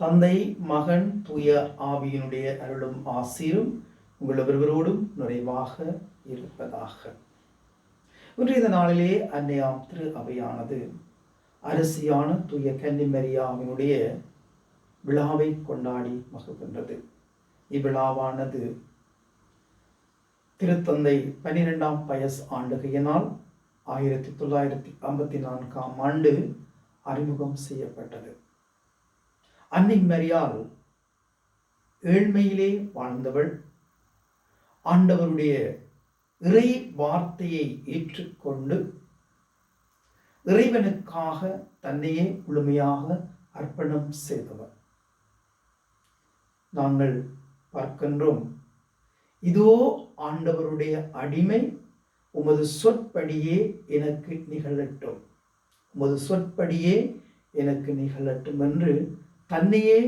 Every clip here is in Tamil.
தந்தை மகன் தூய ஆவியினுடைய அருளும் ஆசீரும் உங்கள் ஒருவரோடும் நிறைவாக இருப்பதாக. இன்றைய நாளிலே அன்னையாம் திரு அவையானது அரசியான தூய கன்னிமரியாவினுடைய விழாவை கொண்டாடி மகிழ்கின்றது. இவ்விழாவானது திருத்தந்தை பனிரெண்டாம் பயஸ் ஆண்டுகையினால் ஆயிரத்தி தொள்ளாயிரத்தி ஐம்பத்தி நான்காம் ஆண்டு அறிமுகம் செய்யப்பட்டது. அன்னை மரியால் ஏழ்மையிலே வாழ்ந்தவள். ஆண்டவருடைய இறை வார்த்தையை ஏற்றுக்கொண்டு இறைவனுக்காக தன்னையே முழுமையாக அர்ப்பணம் செய்தவர். நாங்கள் பார்க்கின்றோம் இதோ ஆண்டவருடைய அடிமை உமது சொற்படியே எனக்கு நிகழட்டும். உமது சொற்படியே எனக்கு நிகழட்டும் என்று தன்னையே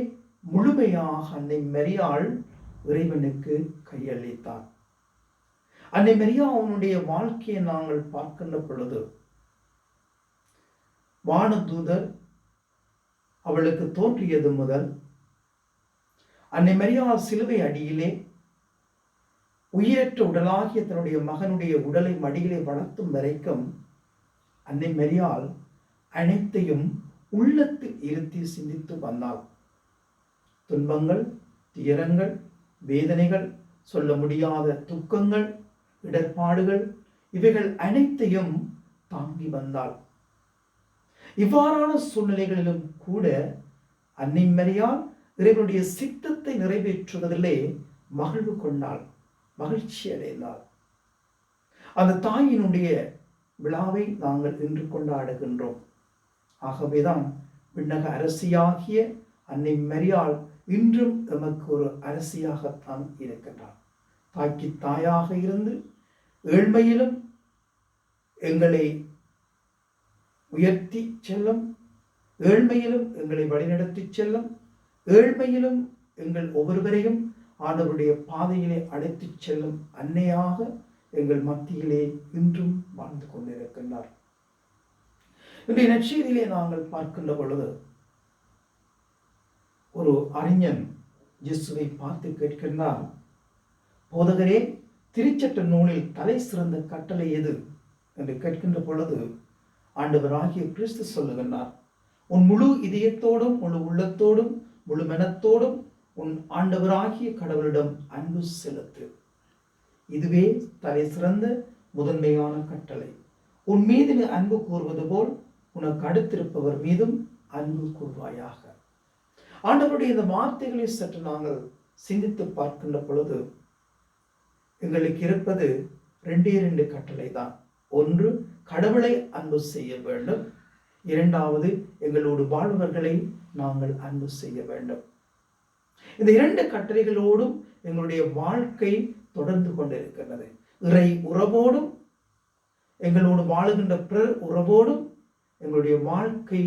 முழுமையாக அன்னை மெரியாள் இறைவனுக்கு கையளித்தார். அன்னை மெரியா அவனுடைய வாழ்க்கையை நாங்கள் பார்க்கின்ற பொழுது வானதூதர் அவளுக்கு தோன்றியது முதல் அன்னை மெரியா சிலுவை அடியிலே உயிரற்ற உடலாகிய தன்னுடைய மகனுடைய உடலை மடியிலே வளர்த்தும் வரைக்கும் அன்னை மெரியால் அனைத்தையும் உள்ளத்தில் இருத்தி சிந்தித்து வந்தால் துன்பங்கள் துயரங்கள் வேதனைகள் சொல்ல முடியாத துக்கங்கள் இடர்பாடுகள் இவைகள் அனைத்தையும் தாங்கி வந்தாள் இவ்வாறான சூழ்நிலைகளிலும் கூட அன்னை மரியால் இறைவனுடைய சித்தத்தை நிறைவேற்றுவதிலே மகிழ்வு கொண்டாள் மகிழ்ச்சி அடைந்தாள். அந்த தாயினுடைய விழாவை நாங்கள் இன்று கொண்டாடுகின்றோம். ஆகவேதான் விண்ணக அரசியாகிய அன்னை மரியாள் இன்றும் எமக்கு ஒரு அரசியாகத்தான் இருக்கின்றார் தாய்க்கு தாயாக இருந்து ஏழ்மையிலும் எங்களை உயர்த்தி செல்லும் ஏழ்மையிலும் எங்களை வழிநடத்தி செல்லும் ஏழ்மையிலும் எங்கள் ஒவ்வொருவரையும் ஆண்டவருடைய பாதையிலே அழைத்துச் செல்லும் அன்னையாக எங்கள் மத்தியிலே இன்றும் வாழ்ந்து கொண்டிருக்கின்றார். இன்றைய நற்செய்தியிலே நாங்கள் பார்க்கின்ற பொழுது ஒரு அறிஞன் ஜிஸ்ஸுவை பார்த்து கேட்கின்றார் போதகரே திருச்சட்ட நூலில் தலை சிறந்த கட்டளை எது? என்று கேட்கின்ற பொழுது ஆண்டவராகிய கிறிஸ்து சொல்லுகின்றார் உன் முழு இதயத்தோடும் முழு உள்ளத்தோடும் முழு மனத்தோடும் உன் ஆண்டவராகிய கடவுளிடம் அன்பு செலுத்து. இதுவே தலை சிறந்த முதன்மையான கட்டளை. உன் மீது அன்பு கூறுவது போல் உனக்கு அடுத்திருப்பவர் மீதும் அன்பு கூறுவாயாக ஆண்டவருடைய இந்த வார்த்தைகளை சற்று நாங்கள் சிந்தித்து பார்க்கின்ற பொழுது எங்களுக்கு இருப்பது ரெண்டே ரெண்டு கட்டளை தான் ஒன்று கடவுளை அன்பு செய்ய வேண்டும். இரண்டாவது எங்களோடு வாழ்வர்களை நாங்கள் அன்பு செய்ய வேண்டும். இந்த இரண்டு கட்டளைகளோடும் எங்களுடைய வாழ்க்கை தொடர்ந்து கொண்டிருக்கின்றது. இறை உறவோடும் எங்களோடு வாழுகின்ற பிறர் உறவோடும் எங்களுடைய வாழ்க்கை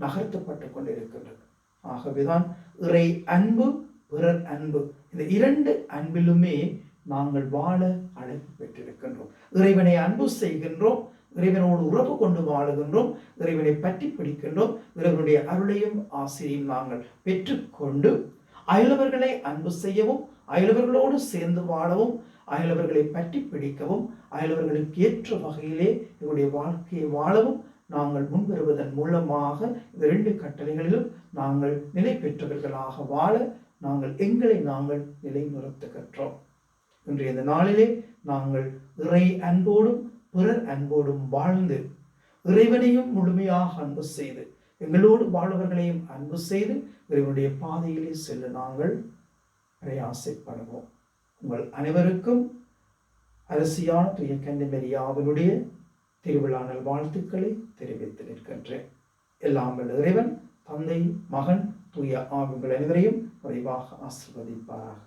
நகர்த்தப்பட்டு கொண்டிருக்கின்றது. ஆகவேதான் இறை அன்பு பிறர் அன்பு இந்த இரண்டு அன்பிலுமே நாங்கள் வாழ அழைப்பு பெற்றிருக்கின்றோம். இறைவனை அன்பு செய்கின்றோம் இறைவனோடு உறவு கொண்டு வாழுகின்றோம் இறைவனை பற்றி பிடிக்கின்றோம் இறைவனுடைய அருளையும் ஆசிரியும் நாங்கள் பெற்றுக்கொண்டு அயலவர்களை அன்பு செய்யவும் அயலவர்களோடு சேர்ந்து வாழவும் அயலவர்களை பற்றி பிடிக்கவும் அயலவர்களுக்கு ஏற்ற வகையிலே எங்களுடைய வாழ்க்கையை வாழவும் நாங்கள் முன்வருவதன் மூலமாக இந்த ரெண்டு கட்டளைகளிலும் நாங்கள் நிலை பெற்றவர்களாக வாழ நாங்கள் எங்களை நாங்கள் நிலைநிறுத்துகின்றோம். இன்றைய இந்த நாளிலே நாங்கள் இறை அன்போடும் பிறர் அன்போடும் வாழ்ந்து இறைவனையும் முழுமையாக அன்பு செய்து எங்களோடு வாழ்வர்களையும் அன்பு செய்து இறைவனுடைய பாதையிலே செல்ல நாங்கள் பிரயாசைப்படுவோம். உங்கள் அனைவருக்கும் அரசியான துய மெரியாவினுடைய திருவிழா நல் வாழ்த்துக்களை தெரிவித்து நிற்கின்றேன். எல்லாம் வல்ல இறைவன் தந்தை மகன் தூய ஆவிகள் அனைவரையும் விரைவாக ஆசிர்வதிப்பாராக.